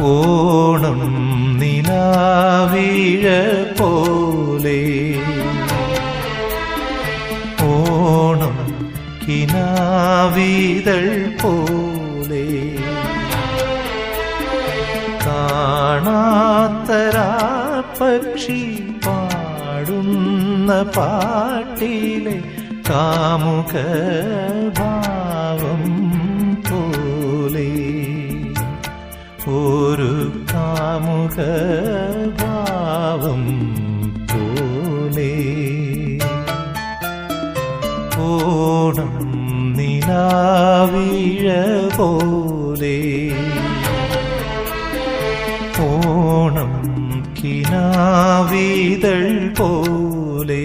ഓണം നിലാവീഴ പോലെ. ഓണം കിനാവീതൾ പോലെ. കാണാത്തരാ പക്ഷി പാടുന്ന പാട്ടിലെ കാമുക ഒരു കാമുക ഭാവം പോലെ. ഓണം നിലാവീഴ പോലെ. ഓണം കിനാവീതൾ പോലെ.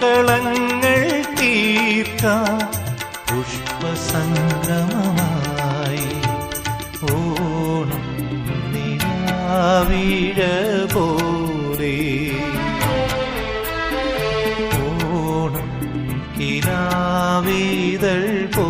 കളങ്ങൾ തീർത്ത പുഷ്പസംഗമമായി ഓണം നിലാവിഴ പോലെ ഓണം കിരാവീതൾ പോ